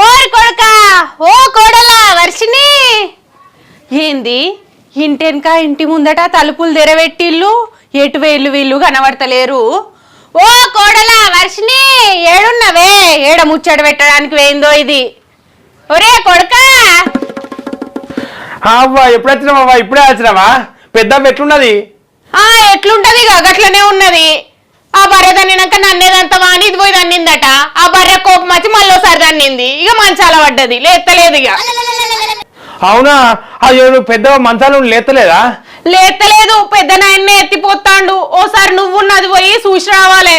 ఓరి కొడుక ఓ కోడలా వర్షిని ఏంది? ఇంటెనక ఇంటి ముందట తలుపులు తెరవెట్టిల్లు ఎటు వేళ్ళు వీళ్ళు కనబడతలేరు. ఓ కోడలా వర్షిని ఏడున్నవే. ఏడ ముచ్చట పెట్టడానికి వేయిందో ఇది. ఒరే కొడుకా. అవ్వ ఎప్పుడు వచ్చినావా ఇప్పుడే వచ్చినావా పెద్ద ఎట్లున్నది? ఆ ఎట్లుంటది ఇక గట్లనే ఉన్నది. బర్రె దన్నినాక నన్నేదంత వాని ఇది పోయి దన్నిందట ఆ బర్రె కోపం వచ్చి మళ్ళీసారి దన్నింది ఇక మంచాల పడ్డది. లేత్తలేదు ఇక. అవునా? అయ్యో నువ్వు పెద్ద మంచాలు లేతలేదా లేత్తలేదు? పెద్ద నాయన్నే ఎత్తిపోతాండు. ఓసారి నువ్వున్నది పోయి చూసి రావాలే.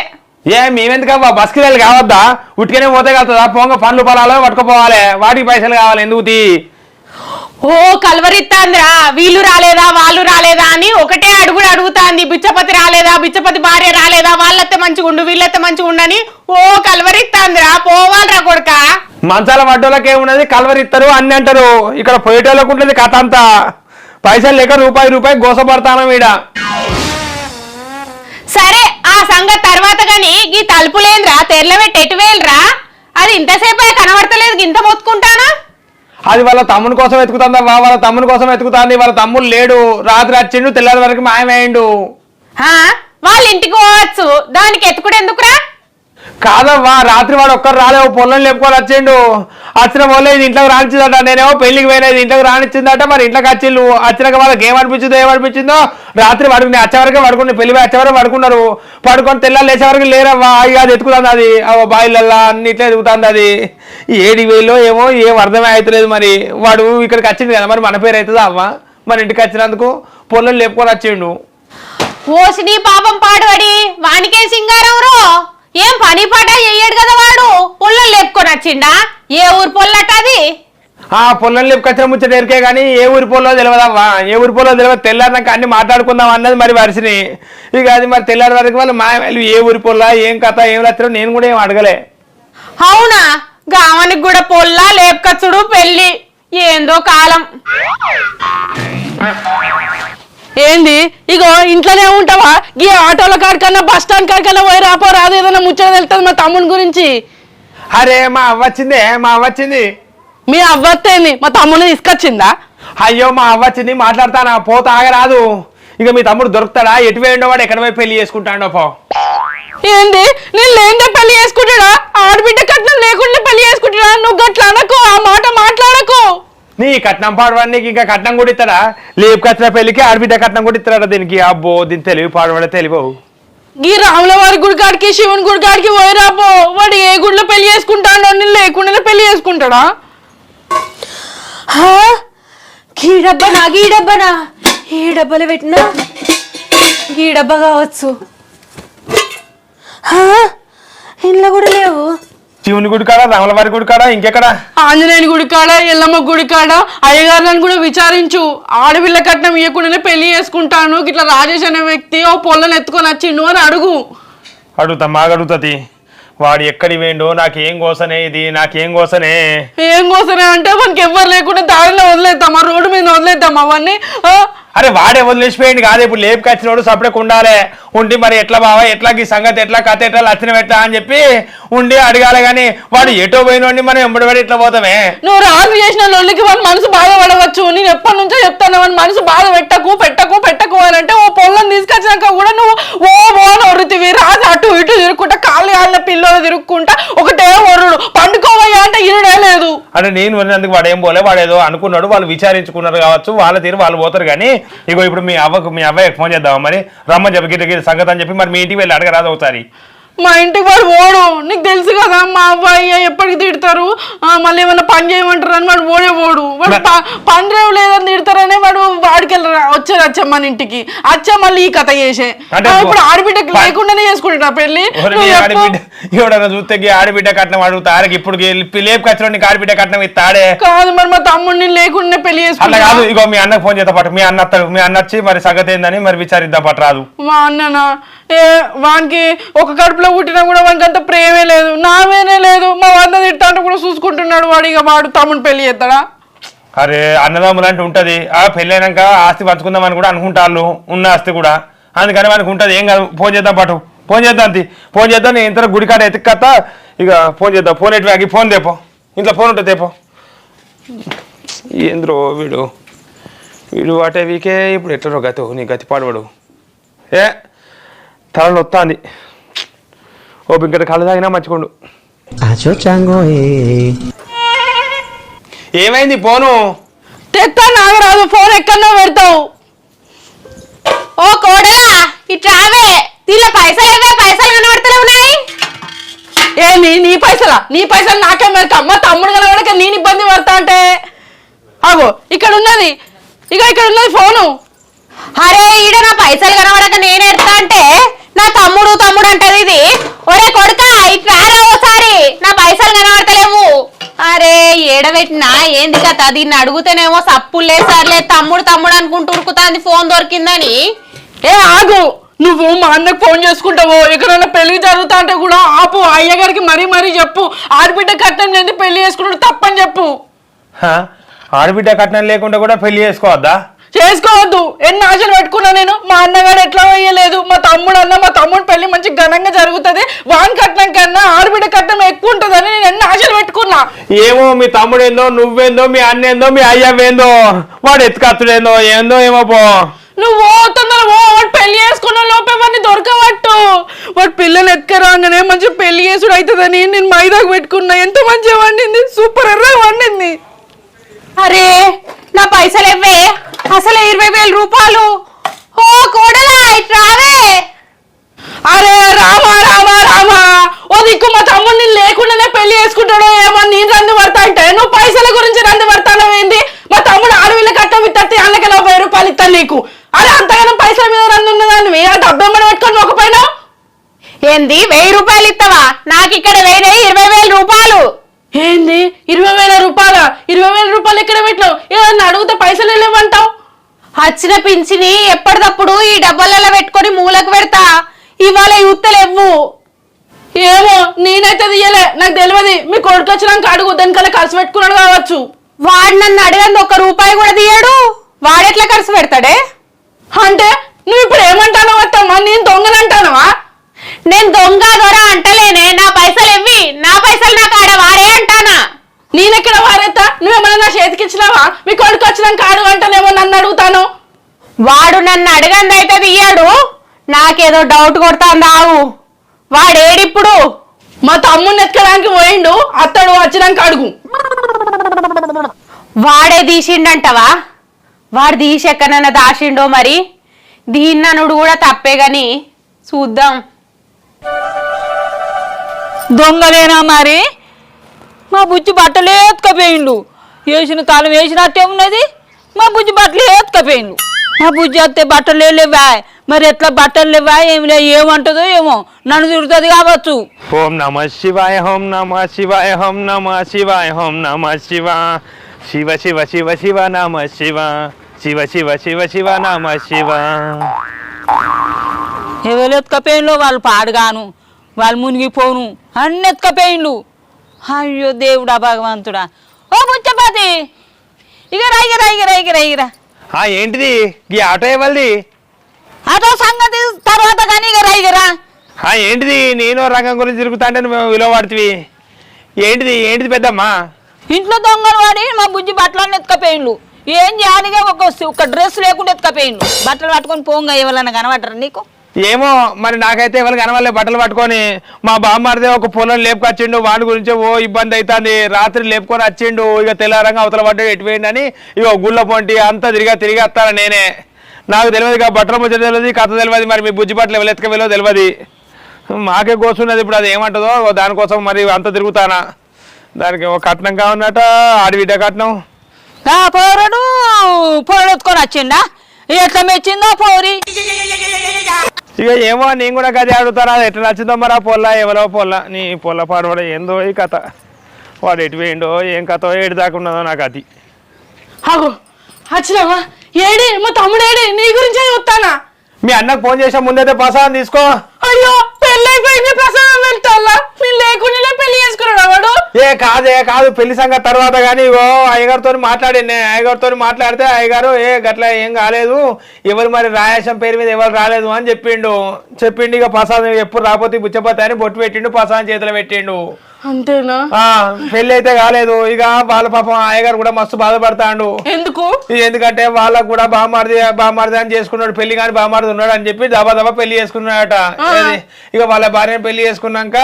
ఏ మేమెందుకవ్వా? బస్కి వెళ్ళి కావద్దా? ఉట్టికనే పోతే కలుతుందా? పోంగ పండ్లు పొలాలు పట్టుకుపోవాలి. వాటికి పైసలు కావాలి. ఎందుకు ఓ కలవరిత్తాందిరా వీళ్ళు రాలేదా వాళ్ళు రాలేదా అని ఒకటే అడుగుడు అడుగుతాంది. బిచ్చపతి రాలేదా బిచ్చపతి భార్య రాలేదా వాళ్ళతే మంచిగుండు వీళ్ళతే మంచిగుండని ఓ కలవరిత్తాందిరా పోవాలరా కొడుక. మంచాల పడ్డోళ్ళకి ఏమున్నది? కలవరిస్తారు అన్ని అంటారు. ఇక్కడ పోయేటోళ్ళకు ఉంటుంది కథ అంతా. పైసలు లేక రూపాయి రూపాయి గోసపడతాను ఈడ. సరే ఆ సంగతి తర్వాత గాని ఈ తలుపులేంద్రా తెరలబెట్టి ఎటు అది ఇంతసేపు కనబడతలేదు ఇంత మొత్తుకుంటానా? అది వాళ్ళ తమ్ముని కోసం వెతుకుతుందవ్వా వాళ్ళ తమ్ముని కోసం వెతుకుతాంది. వాళ్ళ తమ్ముడు లేడు. రాత్రి వచ్చిండు తెల్లారి వరకు మాయమైండు వాళ్ళ ఇంటికి పోవచ్చు. దానికి ఎత్తుకుడు ఎందుకురా? కాదవ్వా రాత్రి వాడు ఒక్కరు రాలేవు పొలం లేపుకొని వచ్చిండు. వచ్చిన వాళ్ళే ఇది ఇంట్లోకి రానిచ్చిందట. నేనేమో పెళ్ళికి పోయినది ఇంట్లోకి రానిచ్చిందట. మరి ఇంట్లోకి వచ్చిండు వచ్చినాక వాళ్ళకి ఏమనిపించిందో ఏమనిపించిందో? రాత్రి పడుకుని వచ్చే వరకే పడుకుని పెళ్ళి వచ్చే వరకు పడుకున్నారు. పడుకొని తెల్లాలు లేచేవరకు లేరవ్వా ఇక అది ఎత్తుకుతుంది అది. అవ్వ బాయిలల్లా అన్ని ఇట్లా ఎదుగుతుంది అది. ఈ ఏడు వేలో ఏమో ఏం అర్థమే అవుతలేదు మరి. వాడు ఇక్కడికి వచ్చింది కదా మరి మన పేరు అవుతుందా అవ్వ? మన ఇంటికి వచ్చినందుకు పొలం లేపుకొని వచ్చిండు. ఓసిని పాపం పాడుబడి వానికే సింగారం రో ఏం పని పాట చెయ్యడు కదా వాడు? పొల్లం లేపుకొని వచ్చిండా? ఏ ఊరు పొల్లట అది? ఆ పొలం లేపుకొచ్చిన ముచ్చట ఎరికే కానీ ఏ ఊరి పొల్లో తెలియదవ్వా ఏ ఊరి పొల్లో తెలియదు తెల్లారినాక అన్ని మాట్లాడుకుందాం అన్నది మరి వరిసిని ఇక అది మరి తెల్లారి వరకు వాళ్ళు మా వాళ్ళు ఏ ఊరి పొల్లా ఏం కథ ఏం రాత్రో నేను కూడా ఏం అడగలే. అవునా? గావనికి కూడా పొల్లా లేపుకచ్చుడు పెళ్ళి. ఏందో కాలం. ఏంది? ఇగో ఇంట్లోనే ఉంటావా? ఈ ఆటోల కాడికన్నా బస్ స్టాండ్ కాడికన్నా పోయి రాపో రాదు ఏదైనా ముచ్చట తెలుస్తుంది మా తమ్ముని గురించి. అరే మా అవ్వ వచ్చిందే మా అవ్వ వచ్చింది. మీ అవ్వత్తేంది మా తమ్ముని తీసుకొచ్చిందా? అయ్యో మా అవ్వ వచ్చింది మాట్లాడతానా? పోతా ఆగరాదు ఇక మీ తమ్ముడు దొరుకుతాడా? ఎటు వేయండో వాడు ఎక్కడ పోయి పెళ్ళి చేసుకుంటాడో పో. ఏంది? నేను లేదే పెళ్ళి చేసుకుంటాడా? ఆడబిడ్డ కట్నం లేకుండా పెళ్ళి చేసుకుంటాడా? నువ్వు గట్ల అనకు ఆ మాట మాట్లాడకు. నీ కట్నం పాడవాడికి ఇంకా కట్నం కూడా ఇస్తాడా లేపుకొచ్చిన పెళ్ళికి ఆడబిడ్డ కట్నం కూడా ఇస్తాడా దీనికి. అబ్బో దీని తెలివి పాడవాడ తెలివి. ఈ రాముల వారి గుడి కాడికి శివుని గుడి కాడికి పోయిరాపో వాడు ఏ గుడిలో పెళ్ళి చేసుకుంటాడో నేను లేకుండా పెళ్ళి చేసుకుంటాడా? హా? గీ డబ్బనా గీ డబ్బనా? ఏ డబ్బలు పెట్టినా? గీ డబ్బా కావచ్చు. ఇంట్లో కూడా లేవు. శివుని గుడి కాడా రాములవారి గుడి కాడా ఇంకెక్కడ? ఆంజనేయుని గుడి కాడ ఎల్లమ్మ గుడి కాడ? అయ్యగారులను కూడా విచారించు. ఆడపిల్ల కట్నం ఇవ్వకుండానే పెళ్ళి చేసుకుంటాను. ఇట్లా రాజేష్ అనే వ్యక్తి ఓ పొల్లని ఎత్తుకొని వచ్చిండు అని అడుగు. అడుగుతా మాగడుగుతుంది వాడు ఎక్కడి వేండో నాకేం కోసనే ఇది నాకేం కోసనే? ఏం కోసమే అంటే మనకి ఎవ్వరు లేకుండా దారిలో వదిలేద్దామా రోడ్డు మీద వదిలేద్దాం అవన్నీ? అరే వాడే వదిలేసిపోయింది కాదు ఇప్పుడు లేపుకొచ్చినోడు సపరేట్ ఉండాలి. ఉండి మరి ఎట్లా బావా? ఎట్లా ఈ సంగతి? ఎట్లా కథ? ఎట్లా లక్షణం ఎట్లా అని చెప్పి ఉండి అడగాలి కానీ వాడు ఎటో పోయినోడిని మనం ఎంబడి ఎట్లా పోతామే? నువ్వు రాజు చేసిన లొల్లికి వాడి మనసు బాధపడవచ్చు. నేను ఎప్పటి నుంచో చెప్తాను వాడి మనసు బాధ పెట్టకు పెట్టకు పెట్టకు అని అంటే ఓ పొలం తీసుకొచ్చినాక కూడా నువ్వు ఓ అని ఒరుతివి రాజు అటు ఇటు తిరుక్కుంటా కాళ్ళు కాళ్ళ పిల్లలు తిరుక్కుంటా ఒకటే ఒరుడు పండుకోవయ్యా అంటే ఇరుడే లేదు. అంటే నేను విన్నందుకు వాడు ఏం పోలే వాడు ఏదో అనుకున్నాడు వాళ్ళు విచారించుకున్నారు కావచ్చు వాళ్ళ తీరు వాళ్ళు పోతారు కానీ ఇగో ఇప్పుడు మీ అవ్వకు మీ అవ్వకి ఫోన్ చేద్దామా మరి? రమ్మని చెప్పి గిట్ట సంగతి అని చెప్పి మరి మీ ఇంటికి వెళ్ళి అడగరాదు ఒకసారి. మా ఇంటికి వాడు ఓడు నీకు తెలుసు కదా మా అబ్బాయి ఎప్పటికి తిడతారు? మళ్ళీ ఏమైనా పని చేయమంటారు అని వాడు ఓడే ఓడు వాడు పని రేవు లేదని తిడతారనే వాడు వాడికి వెళ్ళరా వచ్చారు వచ్చా మన ఇంటికి. వచ్చా మళ్ళీ ఈ కథ చేసే. ఇప్పుడు ఆడబిడ్డకి లేకుండానే చేసుకుంటా పెళ్ళి. ఎవడన్నా చూస్తే ఆడబిడ్డ కట్నం అడుగుతా. ఆడికి ఇప్పుడు లేపుకొచ్చిన నీకు ఆడబిడ్డ కట్నం ఇస్తాడే? కాదు మరి మా తమ్ముడిని లేకుండా పెళ్ళి చేసుకుంటా. కాదు ఇగో మీ అన్నకు ఫోన్ చేస్తా మీ అన్న మీ అన్న వచ్చి మరి సంగతి ఏందని మరి విచారిద్దాం పట్టు రాదు. మా అన్ననా? ఏ వానికి ఒక కడుపులో పుట్టినా కూడా వానికి అంత ప్రేమే లేదు. నావేనే లేదు. మా వంద తిడతా కూడా చూసుకుంటున్నాడు వాడు. ఇక వాడు తమ్ముడు పెళ్ళి చేస్తాడా? అరే అన్నదమ్ములు అంటే ఉంటది. ఆ పెళ్ళైనాక ఆస్తి పంచుకుందామని కూడా అనుకుంటారు ఉన్న ఆస్తి కూడా. అందుకని మనకు ఉంటది. ఏం కాదు ఫోన్ చేద్దాం పట్టు ఫోన్ చేద్దాం అంతే ఫోన్ చేద్దాం నేను ఇంత గుడి కాడ ఎత్తుకత్తా ఇక ఫోన్ చేద్దాం. ఫోన్ ఎటు ఆగి ఫోన్ తేపో ఇంట్లో ఫోన్ ఉంటుంది తేపో ఏంద్రో వీడు? వీడు వాటే వీకే. ఇప్పుడు ఎట్లరో గతి నీ గతి పాడవాడు ఏ? తల నొత్తాంది. ఓ ఇంకటి కళ్ళు తాగినా eh. ఏమైంది ఫోను తెత్తా నాగరాజు ఫోన్ ఎక్కడో పెడతావు. ఓ కోడలా ఇట్రావే దీనిలో పైసలు ఏవే? పైసలు కనబడతలే ఉన్నాయి ఏమి నీ పైసలా? నీ పైసలు నాకే మెరక మా తమ్ముడు కలవడక నేను ఇబ్బంది పడతా అంటే? అగో ఇక్కడ ఉన్నది. ఇక ఇక్కడ ఉన్నది ఫోను. అరే ఈడ నా పైసలు కనబడక నేను ఎడతా అంటే నా తమ్ముడు తమ్ముడు అంటది ఇది ఒరే కొడుక ఇట్రారా ఓసారి నా పైసలు కనబడతలేవు అరే ఏడబెట్టినా ఏంది కథ? దీన్ని అడుగుతేనేమో సప్పులు లేసార్లే తమ్ముడు తమ్ముడు అనుకుంటూ ఉరుకుతాంది ఫోన్ దొరికిందని. ఏ ఆగు! నువ్వు మా అన్నకు ఫోన్ చేసుకుంటావు? ఎక్కడైనా పెళ్ళి జరుగుతా అంటే కూడా ఆపు అయ్యగారికి మరీ మరీ చెప్పు. ఆడబిడ్డ కట్నం లేని పెళ్ళి చేసుకున్నాడు తప్పని చెప్పు? ఆడబిడ్డ కట్నం లేకుండా కూడా పెళ్ళి చేసుకోవద్దా? చేసుకోవద్దు. ఎన్ని ఆశలు పెట్టుకున్నా నేను? మా అన్నగాడు ఎట్లా వేయలేదు మా తమ్ముడు అన్న మా తమ్ముడు పెళ్ళి మంచి ఘనంగా జరుగుతుంది. వాన్ కట్నం కన్నా ఆడబిడ్డ కట్నం ఎక్కువ ఉంటుందని నేను ఎన్ని ఆశలు పెట్టుకున్నా. ఏమో మీ తమ్ముడేందో నువ్వేందో మీ అన్నేందో మీ అయ్యవేందో వాడు ఎత్తుకత్తుడేందో ఏందో ఏమో పో. నువ్వు తొందర ఓ వాడు పెళ్ళి చేసుకున్న లోపే వాడిని దొరకవట్టు. వాడు పిల్లలు ఎత్తుకరాగానే మంచి పెళ్ళి చేసుడు అవుతుందని నేను మైదాకు పెట్టుకున్నా. ఎంత మంచిగా వండింది? సూపర్ ఎర్రగా వండింది. అరే నా పైసలు ఇవ్వే. అసలు ఇరవై వేల రూపాయలు? ఓ కోడలా ఇట్రావే అరే రామా రామా రామా. ఓ దిక్కు మా తమ్ముడిని లేకుండానే పెళ్ళి చేసుకుంటాడో ఏమో నేను రంది పడతా అంటే. నువ్వు పైసల గురించి రంది పడతానో ఏంది? మా తమ్ముడు ఆడవిల్ల కట్టం ఇత్తే అన్నకి నలభై రూపాయలు ఇస్తాను నీకు. అరే అంతగానం పైసల మీద రంది ఉన్నదాన్ని ఆ డబ్బు ఏమని పెట్టుకొని ఒక పైన ఏంది వెయ్యి రూపాయలు ఇస్తావా నాకు ఇక్కడ వెయ్యి ఇరవై వేల రూపాయలు. ఏంది? ఇరవై వేల రూపాయల? ఇరవై వేల రూపాయలు ఎక్కడ పెట్టినావు? ఏదన్నా అడిగితే పైసలు లేవంటావు? వచ్చిన పింఛని ఎప్పటికప్పుడు ఈ డబ్బాలలో పెట్టుకొని మూలకు పెడతా. ఇవాళ యూత్తలేవ్వు ఏమో నేనైతే తీయలే. నాకు తెలియదు మీ కొడుకు వచ్చినాక అడుగు దానికల్లా ఖర్చు పెట్టుకున్నాడు కావచ్చు. వాడు నన్ను అడగంది ఒక రూపాయి కూడా తీయడు. వాడెట్లా ఖర్చు పెడతాడే? అంటే నువ్వు ఇప్పుడు ఏమంటానో అత్తమ్మా? నేను దొంగనంటానవా నేను దొంగ దొర అంటలేనే. నా పైసలు ఇవ్వి నా పైసలు నాకు ఆడ వాడే అంటానా? నేనెక్కడ వారేత్తా? నువ్వేమన్నా నా చేతికి ఇచ్చినావా? మీ కొడుకు వచ్చినాక అడుగు అంటానేమో నన్ను అడుగుతాను. వాడు నన్ను అడగంది అయితే తీయడు. నాకేదో డౌట్ కొడతాంది ఆవు వాడేడిప్పుడు? మా తమ్ముడిని ఎత్తుకోడానికి పోయిండు అత్తడు వచ్చినాక అడుగు. వాడే తీసిండంటవా? వాడు తీసి ఎక్కడైనా దాచిండో మరి? దీన్ననుడు కూడా తప్పే గాని చూద్దాం. దొంగలేనా మరి? మా బుజ్జి బట్టలు ఎత్తుకపోయిండు వేసిన తాళం వేసినట్టే ఉన్నది మా బుజ్జి బట్టలు ఎత్తుకపోయిండు మా బుజ్జి వస్తే బట్టలు లేవా మరి ఎట్లా బట్టలు లేవా ఏమి లే ఏమంటుందో ఏమో. నన్ను తిడుతుంది కావచ్చు. ఓం నమ శివాయ హోం నమ శివాయ హోం నమ శివాయ హోం నమ శివ. శివ శివ శివ శివ నమ శివ. శివ శివ శివ శివ నమ శివ. ఎవరు ఎత్తుకపోయిండ్లో? వాళ్ళు పాడుగాను. వాళ్ళు మునిగిపోను. అన్ని ఎత్తుకపోయిండు అయ్యో దేవుడా భగవంతుడా. ఓ బుచ్చపతి ఇక రా ఇక రా ఇక రా ఇక రా ఇక రా. ఆ ఏంటిది? ఈ ఆటో ఎవరిది? అటో సంగతి తర్వాత కానీ ఇక రా ఇక రా. ఆ ఏంటిది? నేను రంగం గురించి తిరుగుతా అంటే నువ్వు విలువ పడుతుంది ఏంటిది? ఏంటిది పెద్దమ్మా? ఇంట్లో దొంగలు వాడి మా బుజ్జి బట్టలన్నీ ఎత్తుకపోయిండు. ఏం చేయాలిగా ఒక ఒక డ్రెస్ లేకుండా ఎత్తుకపోయిండు. బట్టలు పట్టుకొని పోంగా ఎవరన్నా కనబడరు నీకు? ఏమో మరి నాకైతే ఎవరు కనవాలే బట్టలు పట్టుకొని. మా బామ్మారిదే ఒక పొలం లేపుకొచ్చిండు వాడి గురించి ఓ ఇబ్బంది అవుతుంది రాత్రి లేపుకొని వచ్చిండు ఇక తెల్లారంగా అవతల పడ్డాడు ఎటు అని ఇక గుళ్ళ పొంటి అంతా తిరిగా తిరిగి వస్తాను నేనే. నాకు తెలియదు ఇక బట్టల ముచ్చట తెలియదు కథ తెలియదు మరి మీ బుజ్జి బట్టలు ఎవరు ఎత్తుక వెళ్ళో తెలియదు. మాకే కోసున్నది ఇప్పుడు అది ఏమంటుందో దానికోసం మరి అంత తిరుగుతానా. దానికి ఒక కట్నం కావన్నట ఆడిబిడ్డ కట్నం. పోరడు పోరడు వచ్చిండా? ఎట్లా మెచ్చిందో పోరి. ఇక ఏమో నేను కూడా గది అడుగుతారా ఎట్లా నచ్చిందో మరి ఆ పొల్ల ఎవరో పొల్ల. నీ పొల్ల పాడబడ ఏందో ఈ కథ. వాడు ఎటు పోయిండో ఏం కథ ఏడు దాకా ఉన్నదో నాకు అది. వచ్చినావా ఏడి? మా తమ్ముడు ఏడి నీ గురించే చూస్తానా మీ అన్నకు ఫోన్ చేసే ముందైతే ప్రసాదం తీసుకో. అయ్యో! పెళ్ళైపోయింది ప్రసాదం వెళ్తాలా నేను లేకుండా పెళ్ళి చేసుకున్నాడు వాడు? ఏ కాదే కాదు. పెళ్ళి సంగతి తర్వాత కానీ తోని అయ్యగారితో మాట్లాడింది అయ్యగారితో మాట్లాడితే అయ్యగారు ఏ గట్లా ఏం కాలేదు. ఎవరు మరి రాయాసం పేరు మీద ఎవరు రాలేదు అని చెప్పిండు. చెప్పిండు ఇక ప్రసాదం ఎప్పుడు రాకపోతే బుచ్చపోతే అని బొట్టు పెట్టిండు ప్రసాదం చేతిలో పెట్టిండు. అంతేనా? పెళ్ళి అయితే కాలేదు. ఇక వాళ్ళ పాపం అయ్యగారు కూడా మస్తు బాధపడతాండు. ఎందుకు? ఎందుకంటే వాళ్ళకు కూడా బామారిది బామారిది అని చేసుకున్నాడు. పెళ్ళి కానీ బామారిది ఉన్నాడు అని చెప్పి దబా దబా పెళ్ళి చేసుకున్నాడట? ఇక వాళ్ళ భార్యను పెళ్ళి చేసుకున్నాక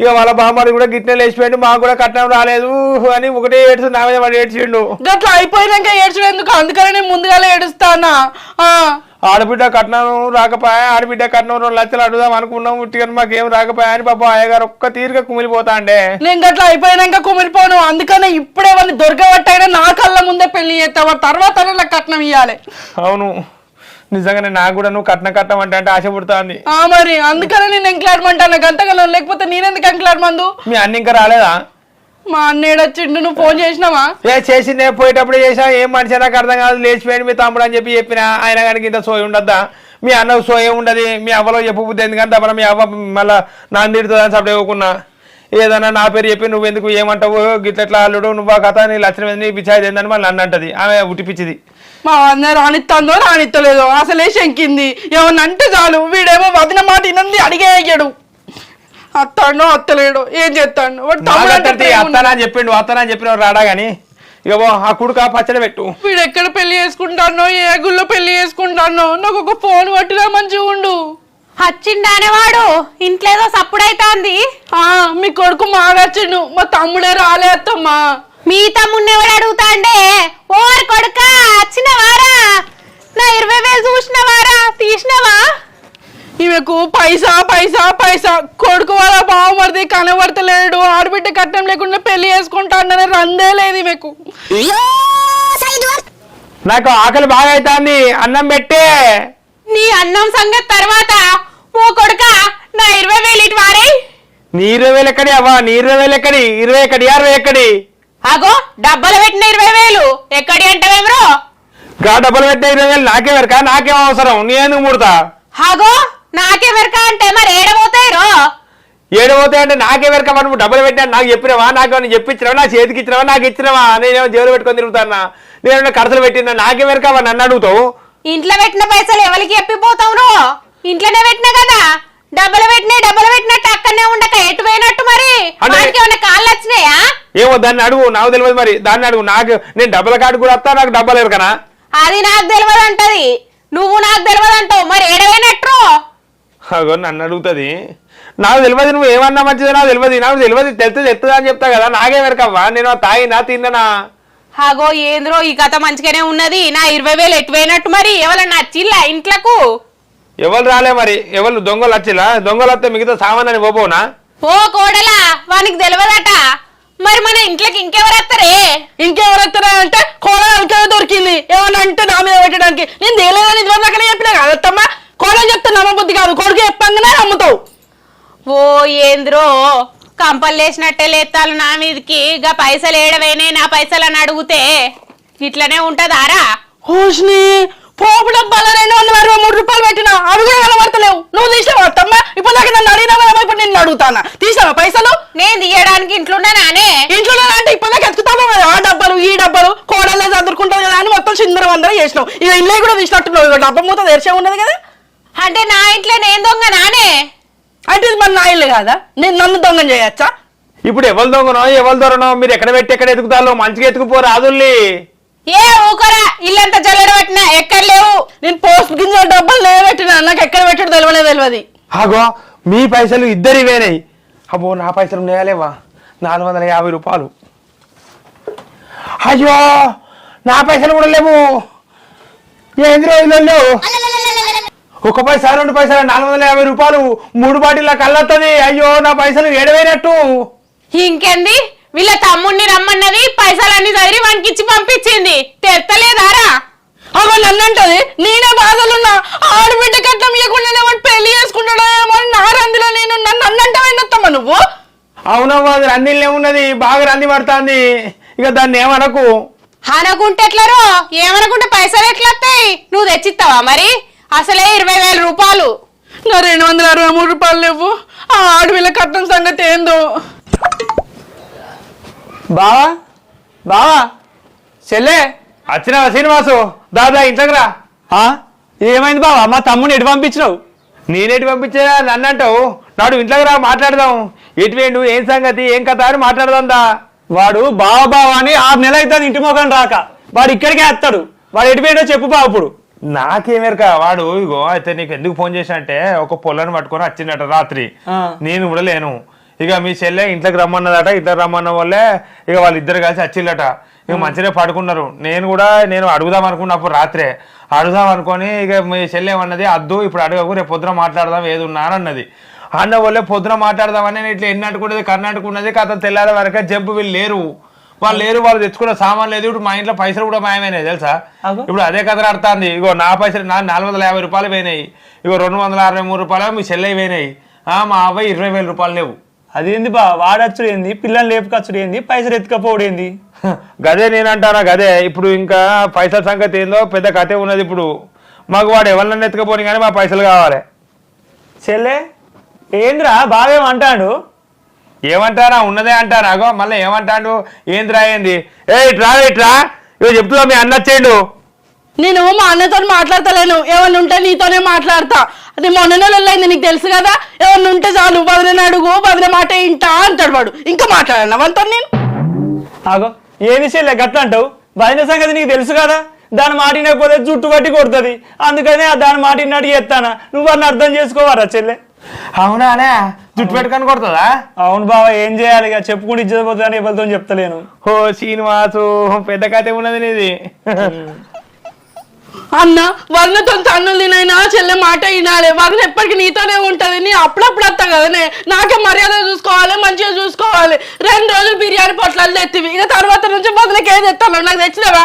ఇక వాళ్ళ బామారిది కూడా గిట్నే లేచిపోయిండు. మాకు కూడా కట్నం రాలేదు. అని ఒకటే ఏడ్చు నా మీద వాడు ఏడ్చిండు. గట్లా అయిపోయినాక ఏడ్చడం ఎందుకు? అందుకనే ముందుగానే ఏడుస్తానా? ఆడబిడ్డ కట్నం రాకపోయా ఆడబిడ్డ కట్నం రెండు లక్షలు అడుగుదాం అనుకున్నాం ఉట్టిగా మాకేం రాకపోయా అని పాపం అయ్యగారు ఒక్క తీరుగా కుమిలిపోతా అండే నేను గట్లా అయిపోయినాక కుమిరిపోను అందుకనే ఇప్పుడే వాళ్ళు దొరకబట్టైనా నా కళ్ళ ముందే పెళ్ళి చేస్తావా? తర్వాత నాకు కట్నం ఇవ్వాలి అవును. నిజంగానే నాకు కూడా నువ్వు కట్నం కట్నం అంటే అంటే ఆశ పుడుతుంది. ఆ మరి అందుకనే నేను ఎంకలాడమంటాను గంతగలం లేకపోతే నేనెందుకు ఎంకలాడమందు మీ అన్ని ఇంకా రాలేదా? మా అన్నయ్య వచ్చిండు నువ్వు ఫోన్ చేసినావా? ఏ చేసిందే పోయేటప్పుడు చేసా ఏం మనిషి నాకు అర్థం కాదు లేచిపోయింది మీ తమ్ముడు అని చెప్పి చెప్పిన ఆయన కానీ ఇంత సోయి ఉండద్దా? మీ అన్నకు సోయి ఉండదు మీ అవ్వలో చెప్పు బుద్ధి ఎందుకంటే అప్పుడు మీ అవ్వ మళ్ళా నాన్న తిడుతుందని సపడే ఇవ్వకున్నా. ఏదన్నా నా పేరు చెప్పి నువ్వు ఎందుకు ఏమంటావు? గిట్లట్లా అల్లుడు? నువ్వు ఆ కథ నీ లక్షణం ఏంది? నీ పిచ్చాయి ఏందని మళ్ళీ అన్న అంటది. ఆమె ఉట్టిపిచ్చిది. మా అన్న రానిత్తందో రానిత్తలేదో అసలే శంకింది. ఏమన్నా అంటే చాలు వీడేమో వదిన మాట ఇనంది అడిగేయడు అత్తాడో అత్తలేడు ఏం చేస్తాడు? వాడు తమ్ముడు అంటే ప్రేమ ఉన్నది. అత్తనా అని చెప్పిండు అత్తనా అని చెప్పిన రాడా గాని? ఇక పో, ఆ కుడుక పచ్చడి పెట్టు. వీడు ఎక్కడ పెళ్ళి చేసుకుంటానో ఏ గుళ్ళో పెళ్ళి చేసుకుంటానో నాకు ఒక ఫోన్ పట్టినా మంచిగా ఉండు. వచ్చిండానే వాడు ఇంట్లో ఏదో సప్పుడైతాంది. ఆ, మీ కొడుకు మాగచ్చిండు మా తమ్ముడే రాలే అత్తమ్మా. మీ తమ్ముడిని ఎవడు అడుగుతాండే? ఓర్ కొడుక వచ్చినవారా నా ఇరవై వేలు చూసినవారా తీసినవా? ఈమెకు పైసా పైసా పైసా. కొడుకు వాళ్ళ బావమరిది కనబడతలేడు. ఆడబిడ్డ కట్నం లేకుండా పెళ్ళి చేసుకుంటానని రందే లేదు ఈమెకు. నాకు ఆకలి బాగా అవుతుంది అన్నం పెట్టే. నీ అన్నం సంగతి తర్వాత. ఓ కొడుక నా ఇరవై వేలు ఇటు వారే. నీ ఇరవై వేలు ఎక్కడి అవ్వా? నీ ఇరవై వేలు ఎక్కడి? ఇరవై ఎక్కడి? అరవై ఎక్కడి? అగో డబ్బలు పెట్టిన ఇరవై వేలు. ఎక్కడి అంటావేమ్రో? గా డబ్బులు పెట్టే ఇరవై వేలు నాకే వెరక? నాకేం అవసరం? నేను ముడతా? అగో నాకే వెరక అంటే మరి ఏడబోతాయి రో ఏడు పోతాయి అంటే నాకే వెరక మరి నువ్వు డబ్బులు పెట్టా నాకు చెప్పినవా? నాకు ఏమైనా చెప్పించినవా నా చేతికి ఇచ్చినవా? నాకు ఇచ్చినవా? నేనేమో జేబులు పెట్టుకొని తిరుగుతానా నేను ఖర్చులు పెట్టినా నాకే వెరక మరి నన్ను అడుగుతావు? ఇంట్లో పెట్టిన పైసలు ఎవరికి చెప్పిపోతావు రో ఇంట్లోనే పెట్టినా కదా? డబ్బులు పెట్టినా డబ్బులు పెట్టినట్టు అక్కడనే ఉండక ఎటు పోయినట్టు మరి? ఏమైనా కాళ్ళు వచ్చినాయా? ఏమో దాన్ని అడుగు. నాకు తెలియదు మరి. దాన్ని అడుగు. నాకు నేను డబ్బుల కాడు కూడా వస్తా నాకు డబ్బులు ఎరకనా అది నాకు తెలియదు అంటది నువ్వు నాకు తెలియదు అంటావు మరి ఏడవైనట్టు అగో నన్ను అడుగుతుంది. నాకు తెలియదు నువ్వు ఏమన్నా మంచిది నాకు తెలియదు నాకు తెలియదు తెలితే తెస్తుందా అని చెప్తా కదా నాకే వెరకవ్వా నేను తాగినా తిన్ననా? అగో ఏంద్రో ఈ కథ మంచిగానే ఉన్నది నా ఇరవై వేలు ఎటు పోయినట్టు మరి ఎవరన్నా నచ్చిల్లా ఇంట్లకు? ఎవరు రాలే మరి ఎవరు దొంగలు వచ్చిలా దొంగలు వస్తే మిగతా సామాన్ అని పోపోనా ఓ కోడలా వానికి తెలియదట మరి మన ఇంట్లోకి ఇంకెవరు వస్తారే? ఇంకెవరు వస్తారా అంటే కోడలు దొరికింది. ఏమన్నా అంటే నా మీద పెట్టడానికి. నేను తేలేదని ఇదివరకు చెప్పినా కదా అత్తమ్మ? కోడలు చెప్తే నమ్మబుద్ధి కాదు. కొడుకు చెప్పంగానే నమ్ముతావు. ఓ ఏంద్రో కంపలు లేచినట్టే లేస్తాలు నా మీదకి. గా పైసలు ఏడవేనే నా పైసలు అని అడిగితే ఇట్లనే ఉంటదారా? హోష్ని పోపు డబ్బాల రెండు వందల అరవై మూడు రూపాయలు పెట్టినా అవి కూడా కనబడతలేవు. నువ్వు తీసావా అత్తమ్మ? ఇప్పుడు దాకా నన్ను అడిగినావా ఇప్పుడు నేను అడుగుతానా? తీసావా పైసలు? నేను తీయడానికి ఇంట్లోన్నానే ఇంట్లో అంటే ఇప్పుడు దాకా ఎత్తుతాను కదా ఆ డబ్బాలు ఈ డబ్బాలు కోడలే చదువుకుంటావు కదా అని మొత్తం చిందర వందర చేసినావు. ఇక ఇల్లే కూడా తీసినట్టున్నావు. ఇక డబ్బా మూత తెరిచే ఉన్నది కదా. అంటే నా ఇంట్లో నేను దొంగ నానే? అంటే ఇది మన నా ఇల్లు కాదా? నేను నన్ను దొంగం చేయొచ్చా? ఇప్పుడు ఎవరు దొంగనో ఎవరు దొరనో మీరు ఎక్కడ పెట్టి ఎక్కడ ఎతుకుతారో మంచిగా ఎత్తుకుపోరు అదుల్లి ఏ ఊకరా ఇల్లంతా జల్లెడ పట్టినా ఎక్కడ లేవు. నేను పోస్ట్ గింజల డబ్బాలు లేవ పెట్టినా నాకు ఎక్కడ పెట్టాడు తెలియనే తెలియదు ఆగో మీ పైసలు ఇద్దరి వేనాయి అబ్బో నా పైసలు ఉన్నాయాలేవా నాలుగు వందల యాభై రూపాయలు. అయ్యో నా పైసలు కూడా లేవు. ఏంది రోజులలో ఒక పైసా రెండు పైసలు నాలుగు వందల యాభై రూపాయలు మూడు బాటిల కళ్ళొస్తుంది అయ్యో నా పైసలు ఏడవేనట్టు. ఇంకేంది? వీళ్ళ తమ్ముడిని రమ్మన్నది పైసలన్నీ చదివి వానికి ఇచ్చి పంపించింది. తెత్తలేదారా? అగో నన్ను అంటది నేనే బాధలున్నా. ఆడబిడ్డ కట్నం ఇవ్వకుండానే వాడు పెళ్ళి చేసుకుంటాడో ఏమో నా రందిలో నేను నన్ను అన్నంటావేందత్తమ్మా నువ్వు? అవునవ్వ అది రన్నీళ్ళే ఉన్నది. బాగా రంది పడుతుంది. ఇక దాన్ని ఏమనకు? అనకుంటే ఎట్లరో? ఏమనుకుంటే పైసలు ఎట్లా వస్తాయి నువ్వు తెచ్చిస్తావా మరి? అసలే ఇరవై వేల రూపాయలు. నా రెండు వందల అరవై మూడు రూపాయలు లేవు. ఆ ఆడపిల్ల కట్నం సంగతి ఏందో? బావా బావా చెల్లె. వచ్చిన శ్రీనివాసు? దాదా ఇంట్లోకి రా. ఏమైంది బావా? మా తమ్ముని ఎటు పంపించినావు? నేనేటి పంపించా? నన్ను అంటావు. నాడు ఇంట్లోకి రా మాట్లాడదాం. ఎటు వేండు ఏం సంగతి ఏం కథ అని మాట్లాడదాందా వాడు బావ బావ అని ఆరు నెలలు అవుతుంది ఇంటి మొఖం రాక. వాడు ఇక్కడికే వస్తాడు. వాడు ఎటుపోయాడో చెప్పు బావ ఇప్పుడు. నాకేమేరక వాడు ఇగో అయితే నీకు ఎందుకు ఫోన్ చేశా అంటే ఒక పొలాన్ని పట్టుకొని వచ్చిందట రాత్రి. నేను కూడా లేను. ఇక మీ చెల్లె ఇంట్లోకి రమ్మన్నదట ఇంట్లోకి రమ్మన్న వాళ్ళే ఇక వాళ్ళిద్దరు కలిసి వచ్చిల్లట ఇక మంచిగా పడుకున్నారు. నేను కూడా నేను అడుగుదాం అనుకున్నప్పుడు రాత్రే అడుగుదాం అనుకొని ఇక మీ చెల్లె ఏమన్నది అద్దు ఇప్పుడు అడగకు రేపు పొద్దున మాట్లాడదాం ఏది అన్నది. అన్న వాళ్ళే పొద్దున మాట్లాడదామని నేను ఇట్లా ఎన్ని అట్టుకున్నది కర్ణాటక ఉన్నది కథ తెల్లారి వరకే జంపు వీళ్ళు లేరు. వాళ్ళు లేరు వాళ్ళు తెచ్చుకున్న సామాన్ లేదు. ఇప్పుడు మా ఇంట్లో పైసలు కూడా మాయమైనాయి తెలుసా. ఇప్పుడు అదే కథ నడుతుంది ఇగో నా పైసలు నా నాలుగు వందల యాభై రూపాయలు పోయినాయి. ఇగో రెండు వందల అరవై మూడు రూపాయలు మీ చెల్లె పోయినాయి. ఆ, మా అబ్బాయి ఇరవై వేల రూపాయలు లేవు. అదేంది బా వాడచ్చుడు ఏంది? పిల్లలు లేపుకొచ్చుడు ఏంది? పైసలు ఎత్తుకపోవడం ఏంది? గదే నేను అంటానా గదే. ఇప్పుడు ఇంకా పైసల సంగతి ఏందో పెద్ద కథే ఉన్నది ఇప్పుడు. మాకు వాడు ఎవరినన్నా ఎత్తుకపోని కానీ మా పైసలు కావాలి. చెల్లె ఏంద్రా? బావేం అంటాడు? ఏమంటారా? ఉన్నదే అంటారా? అగో మళ్ళీ ఏమంటాడు? ఏంది? రాయింది ఏ ఇట్రా ఇట్రా ఇగో చెప్తున్నా మీ అన్న వచ్చేయండు నేను మా అన్నతో మాట్లాడతలేను. ఏమన్నా ఉంటే నీతోనే మాట్లాడతా. అది మొన్న నెలలైంది నీకు తెలుసు కదా? ఏమన్నా ఉంటే చాలు వదిన అడుగు వదిన మాట ఇంటా అంటాడు వాడు. ఇంకా మాట్లాడను నేను? ఆగో ఏంది చెల్లె గట్ల అంటావు? వదిన సంగతి నీకు తెలుసు కదా? దాని మాట వినకపోతే జుట్టు పట్టి కొడుతుంది. అందుకనే దాని మాట విన్నట్టు చేస్తానా? నువ్వు అన్న అర్థం చేసుకోవారా చెల్లె? అవునానే జుట్టు పెట్టుకొని కొడుతుందా? అవును బావ ఏం చేయాలి? ఇక చెప్పుకుంటూ ఇచ్చేది పోతుందని ఎవరితో చెప్తలేను. ఓ శ్రీనివాసు పెద్ద కథ ఉన్నది నీది. అన్న వదినతో తన్నులు తినైనా చెల్లె మాట వినాలి. వదిన ఎప్పటికీ నీతోనే ఉంటది. నీ అప్పుడప్పుడు వస్తా కదనే? నాకే మర్యాద చూసుకోవాలి మంచిగా చూసుకోవాలి. రెండు రోజులు బిర్యానీ పొట్లాలు తెత్తివి. ఇక తర్వాత నుంచి వదినకి ఏది తెస్తాను నాకు తెచ్చినవా?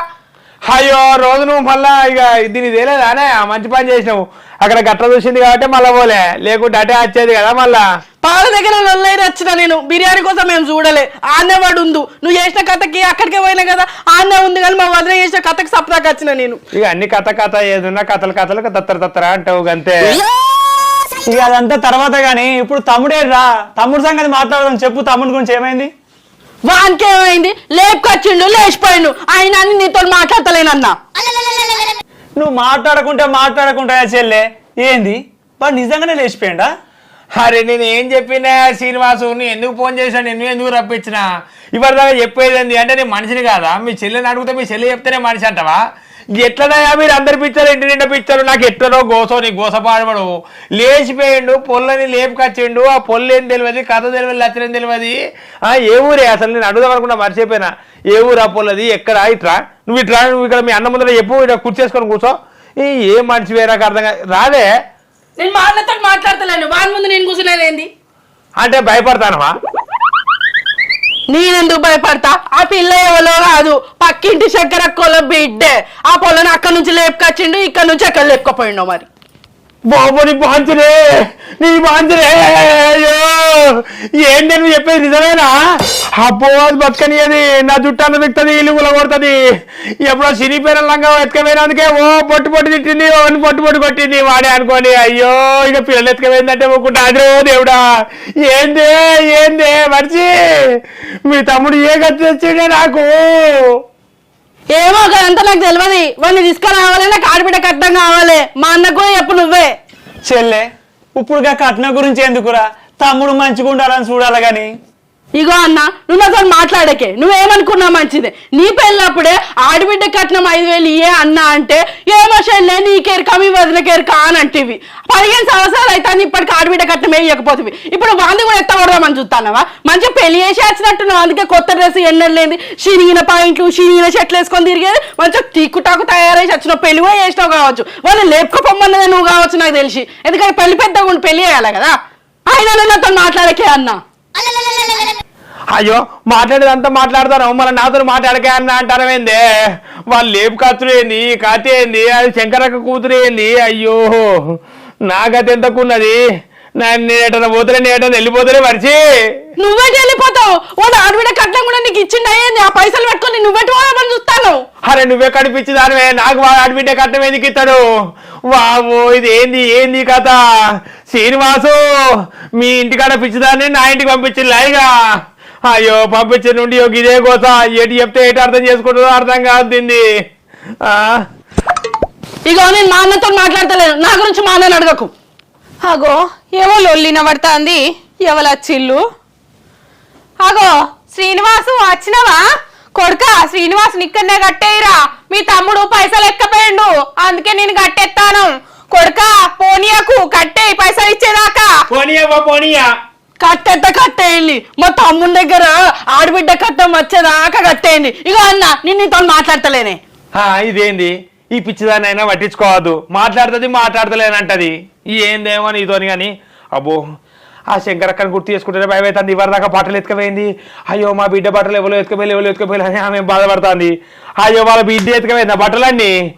అయ్యో రోజు నువ్వు మళ్ళా ఇక దీని తేలేదానే మంచి పని చేసినావు. అక్కడ గట్ల చూసింది కాబట్టి మళ్ళా పోలే. లేకుంటే అటే వచ్చేది కదా మళ్ళా. పాల దగ్గర లొల్లైన వచ్చిన నేను. బిర్యానీ కోసం మేము చూడలే. ఆనే వాడు ఉండు. నువ్వు చేసిన కథకి అక్కడికే పోయినా కదా ఆనే ఉంది కానీ మా వదిన చేసిన కథకి సప్నాకి వచ్చిన నేను. ఇక అన్ని కథ కథ ఏదున్నా కథలు కథలు తత్తర తత్తర అంటావు గంతే. ఇక అదంతా తర్వాత గానీ ఇప్పుడు తమ్ముడే రా. తమ్ముడు సంగతి మాట్లాడదాం. చెప్పు తమ్ముడి గురించి ఏమైంది? వానికి ఏమైంది లేపుకొచ్చిండు లేచిపోయిండు. ఆయన అని నీతో మాట్లాడతలేనన్నా. నువ్వు మాట్లాడకుంటే మాట్లాడకుంటా చెల్లె. ఏంది? వాడు నిజంగానే లేచిపోయిండా? అరే నేను ఏం చెప్పినా శ్రీనివాసు? ఎందుకు ఫోన్ చేసినా? నిన్ను ఎందుకు రప్పించిన? ఇవరిదాకా చెప్పేది ఏంది? అంటే నేను మనిషిని కాదా? మీ చెల్లెని అడిగితే మీ చెల్లి చెప్తేనే మనిషి అంటావా? ఎట్లనయా మీరు అందరు పిచ్చారు ఇంటి నిండా పిచ్చారు నాకు ఎట్లనో గోసో నీ గోస పాడబడు లేచిపోయిండు పొల్లని లేపుకొచ్చిండు. ఆ పొల్లు ఏం తెలియదు కథ తెలియదు లచ్చనం తెలియదు. ఆ ఏ ఊరే? అసలు నేను అడుగుదాం అనుకున్నా మర్చిపోయినా. ఏ ఊరు ఆ పొల్లది? ఎక్కడ? ఇట్రా? నువ్వు ఇట్రా? నువ్వు ఇక్కడ మీ అన్న ముందర చెప్పు ఇక్కడ కూర్చేసుకొని కూర్చో. ఈ ఏ మనిషి వేరాక అర్థం కాదు. రాదే నేను మా అన్నతో మాట్లాడతలేను. వాని ముందు నేను కూర్చునేది ఏంది? అంటే భయపడతానవా? నేనెందుకు భయపడతా? ఆ పిల్ల ఎవరో కాదు. పక్కింటి చక్కెర కొల బిడ్డే. ఆ పొలను అక్కడ నుంచి లేపుకొచ్చిండు ఇక్కడ నుంచి అక్కడ లేపుకపోయిండో మరి. బాబు నీ బాంచురే నీ బాంచురే అయ్యో ఏంటి నువ్వు చెప్పేది నిజమేనా? అబ్బో అది బతకనియది నా జుట్టాన్ని అన్న దిక్తుంది ఇల్లు కూడా కొడుతుంది ఎప్పుడో సిరిపోయిన లంగా ఎత్తుకపోయినందుకే ఓ పొట్టు పొట్టు తిట్టింది ఓని పొట్టు పొట్టు కొట్టింది వాడే అనుకోని అయ్యో ఇక పిల్లలు ఎత్తుకపోయిందంటే ఒక్కుంటా అదిరో దేవుడా ఏందే ఏందే మర్చి మీ తమ్ముడు ఏ గతి తెచ్చిండే నాకు? ఏమో అదంతా నాకు తెలియదు వాడిని తీసుకురావాలి నాకు ఆడబిడ్డ కట్టం కావాలి. మా అన్నకు కూడా చెప్పు నువ్వే. చెల్లె ఇప్పుడుగా కట్నం గురించి ఎందుకురా? తమ్ముడు మంచిగా ఉండాలని చూడాలి కానీ ఇగో అన్న నువ్వు నాతో మాట్లాడకే. నువ్వేమనుకున్నా మంచిదే. నీ పెళ్ళినప్పుడే ఆడబిడ్డ కట్నం ఐదు వేలు ఇయే అన్న అంటే ఏమో చెల్లె నీకేరకా మీ వదినకేరకా అని అంటివి. పదిహేను సంవత్సరాలు అయితే ఇప్పటికి ఆడబిడ్డ కట్నం వేయకపోతుంది ఇప్పుడు వాళ్ళు కూడా ఎత్తకూడదామని చూస్తానవా మంచిగా పెళ్ళి చేసి వచ్చినట్టున్నావు అందుకే కొత్త డ్రెస్ ఎన్నెళ్ళేది షినిగిన పాయింట్లు షినిగిన చెట్లు వేసుకొని తిరిగేది. మంచిగా టీకుటాకు తయారై వచ్చిన పెళ్ళి కూడా చేసినావు కావచ్చు. వాళ్ళు లేపుకోపమ్మన్నదే నువ్వు కావచ్చు నాకు తెలిసి. ఎందుకంటే పెళ్ళి పెద్దగా ఉండి పెళ్ళి చేయాలి కదా. ఆయన నాతో మాట్లాడకే అన్నా. అయ్యో మాట్లాడేదంతా మాట్లాడతాను. మళ్ళీ నాతో మాట్లాడకే అన్న అంటారమేందే వాళ్ళు లేపు ఖర్చులు ఏంది? కథ ఏంది? అది శంకరక్క కూతురు ఏంది? అయ్యో నా గత ఎంతకున్నది? నేను ఏటన్నా పోతే నేటన్నా వెళ్ళిపోతే మరిచి నువ్వే వెళ్ళిపోతావు. వాడు ఆడబిడ్డ కట్నం కూడా నీకు ఇచ్చిండు ఆ పైసలు పెట్టుకొని నువ్వెటు పోదామని చూస్తాను? అరే నువ్వే కనిపించి దానివే. నాకు ఆడబిడ్డ కట్టం ఎందుకు ఇస్తాడు? వామో ఇది ఏంది? ఏంది కథ? శ్రీనివాసు మీ ఇంటికాడ పిచ్చిదాన్ని నా ఇంటికి పంపించింది లైగా అయ్యో పంపించిన నుండి ఇదే కోస ఎటు చెప్తే ఎటు అర్థం చేసుకుంటుందో అర్థం కాదు దీన్ని. ఆ, ఇగో నేను మా అన్నతో మాట్లాడతలేను. నా గురించి మా అన్నని అడగకు. అగో ఏమో లొల్లిన పడుతుంది ఎవలచ్చిల్లు అగో శ్రీనివాసు వచ్చినవా? కొడుక శ్రీనివాస్ ఇక్కడనే కట్టేయిరా. మీ తమ్ముడు పైసలు ఎక్కపోయిండు. అందుకే నేను కట్టెత్తాను. కొడుక పోనీయకు కట్టేయి పైసలు ఇచ్చేదాకా. పోనీయవ్వ పోనీయా కట్టెత్త కట్టేయండి మా తమ్ముని దగ్గర ఆడబిడ్డ కట్టం వచ్చేదాకా కట్టేయండి ఇగో అన్న నేను నీతో మాట్లాడతలేనే. ఆ, ఇదేంది? ఈ పిచ్చిదాన్ని అయినా పట్టించుకోవద్దు. మాట్లాడుతుంది మాట్లాడతలేనంటది. ఏందేమో నీతోని కానీ అబ్బో ఆ శంకరక్కని గుర్తు చేసుకుంటేనే భయం అవుతుంది. ఇవరి దాకా బట్టలు ఎత్తుకపోయింది. అయ్యో మా బిడ్డ బట్టలు ఎవరు ఎత్తుకపోయి ఎవరు ఎత్తుకపోయి అని ఆమె బాధపడుతుంది. అయ్యో వాళ్ళ బిడ్డ ఎత్తుకపోయింది ఆ బట్టలన్నీ?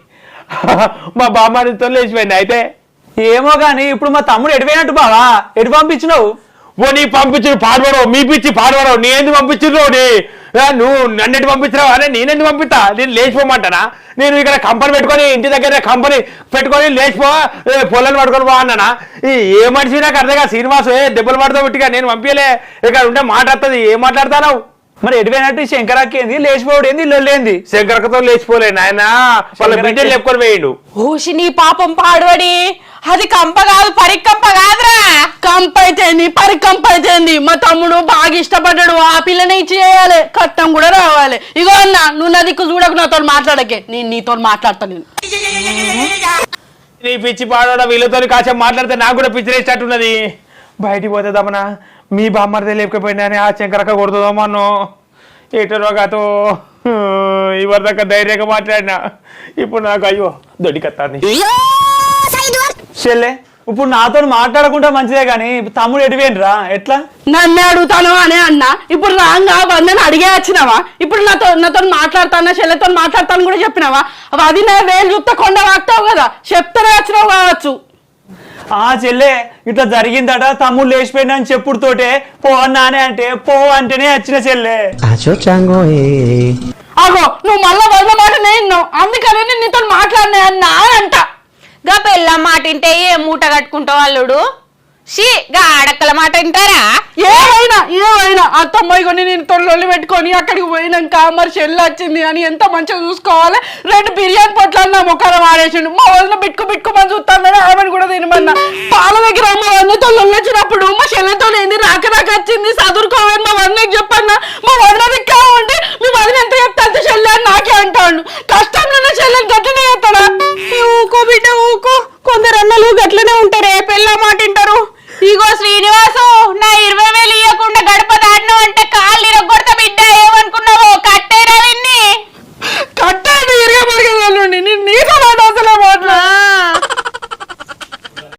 మా బామ్మారితో లేచిపోయింది. అయితే ఏమో కానీ ఇప్పుడు మా తమ్ముడు ఎడిపోయినట్టు బావా? ఎటు పంపించినావు? ఓ నీ పంపించు పాడవరావు మీ పిచ్చి పాడవరావు నీ ఎందుకు పంపించు నీ నువ్వు నన్నెట్టు పంపించినావు? అనే నేనెందుకు పంపిస్తా? నేను లేచిపోమంటానా? నేను ఇక్కడ కంపెనీ పెట్టుకొని ఇంటి దగ్గర కంపెనీ పెట్టుకొని లేచిపో పొలాలు పట్టుకొని పో అన్నానా? ఈ ఏ మనిషి నాకు అర్థం కాదు శ్రీనివాసు ఏ దెబ్బలు పడతావు ఇట్టుగా నేను పంపించలే. ఇక్కడ ఉంటే మాట్లాడుతుంది ఏం మాట్లాడతావు మరి ఎడిపోయినట్టు శంకరాకి ఏంది? లేచిపోవడం ఏంది? లొల్లేంది శంకరకతో లేచిపోలే నాయన. వాళ్ళ బిడ్డలు చెప్పుకొని పోయిండు. ఓషి నీ పాపం పాడవడి అది కంప కాదు పరికంప కాదురా. కంప అయితేంది పరి కంప అయితేంది మా తమ్ముడు బాగా ఇష్టపడ్డాడు. ఆ పిల్లని ఇచ్చి చేయాలి. కట్టం కూడా రావాలి. ఇగో అన్న నువ్వు నా దిక్కు చూడకు నాతో మాట్లాడకే. నేను నీతో మాట్లాడతా నేను. నీ పిచ్చి పాడోడ? వీళ్ళతో కాసేపు మాట్లాడితే నాకు కూడా పిచ్చి రేసినట్టున్నది బయటికి పోతే దమన? మీ బామ్మర్దే లేకపోయినా అని ఆ శంకరక్క కొడుతుందమ్మా అన్నో ఏటో రోగాతో ఇవరి దాకా ధైర్యంగా మాట్లాడినా. ఇప్పుడు నాకు అయ్యో దొడికత్తాంది చెల్లె ఇప్పుడు నాతో మాట్లాడకుండా మంచిదే గాని తమ్ముడు ఎడిపోయినరా ఎట్లా? నన్ను అడుగుతాను అనే అన్న. ఇప్పుడు రాంగా వందని అడిగే వచ్చినావా? ఇప్పుడు నాతో నాతో మాట్లాడతానా? చెల్లెతో మాట్లాడతాను కూడా చెప్పినావా? అది నా వేలు చూస్తే కొండ వాక్తావు కదా. చెప్తానే వచ్చినావు కావచ్చు. ఆ చెల్లె ఇట్లా జరిగిందట తమ్ముడు లేచిపోయినా అని చెప్పుడుతోటే పో అన్నానే అంటే పో అంటేనే వచ్చిన చెల్లె. అగో నువ్వు మళ్ళా వదిన మాట నేను అందుకనే నేను నీతో మాట్లాడినా అన్నా అని అంట. గా పెళ్ళ మాట వింటే ఏ మూట కట్టుకుంటావు అల్లుడు? షీ గా మాట వింటారా? ఏమైనా ఏమైనా అత్తమ్మాయి కొని నేను తొలి పెట్టుకొని అక్కడికి పోయినాక మరి చెల్లి వచ్చింది అని ఎంత మంచిగా చూసుకోవాలి? రెండు బిర్యానీ పొట్లాలు నా ముఖాన వాడేసిండు. మా వదిన బిట్టుకు బిట్టుకోమని చూస్తాను ఆమెను కూడా తినమన్నా. పాల దగ్గర మా వదినతో వచ్చినప్పుడు మా చెల్లెతో ఏంది రాక రాక వచ్చింది? చదువుకోవాలి మా వదినకి చెప్పన్నా? మా వదిన దిక్కా ఉంటే మీ వదిన ఎంత చెప్తే అంత చెల్లె అని నాకే అంటాడు. కష్టంలో చెల్లెని గట్లనే చెప్తాడా ఊకో బిడ్డ ఊకో. కొందరు అన్నలు గట్లనే ఉంటారే. పెళ్ళ మాట వింటారు? ఇగో శ్రీనివాసు నా ఇరవై వేలు ఇవ్వకుండా గడప దాటను అంటే కాళ్ళు ఇరగొడతా బిడ్డ ఏమనుకున్నావు? కట్టేరా విన్ని. కట్టేది ఇరగబడిగేదాన్ని నీతో మాట అసలే మాట్లా